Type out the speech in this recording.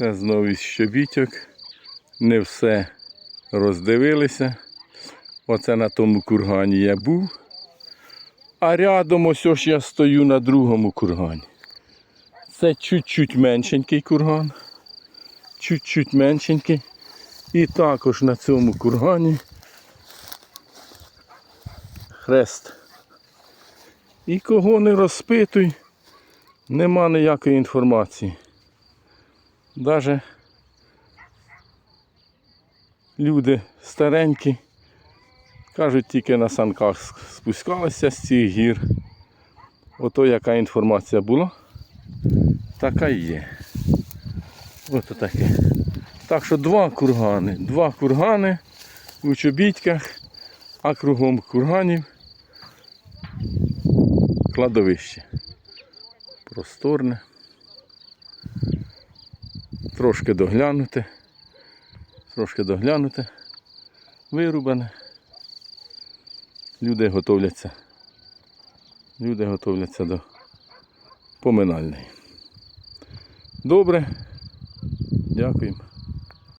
Це знову щобіток. Не все роздивилися. Оце на тому кургані я був. А рядом ось ось я стою на другому кургані. Це чуть-чуть меншенький курган. Чуть-чуть меншенький. І також на цьому кургані хрест. І кого не розпитуй, нема ніякої інформації. Даже люди старенькі кажуть, тільки на санках спускалися з цих гір. Ото яка інформація була, така і є. Ото таке. Так що два кургани. Два кургани у чобітьках, а кругом курганів кладовище. Просторне. Трошки доглянути, Трошки доглянути, Вирубане. Люди готовляться. Люди готовляться до поминальної. Добре. Дякуємо.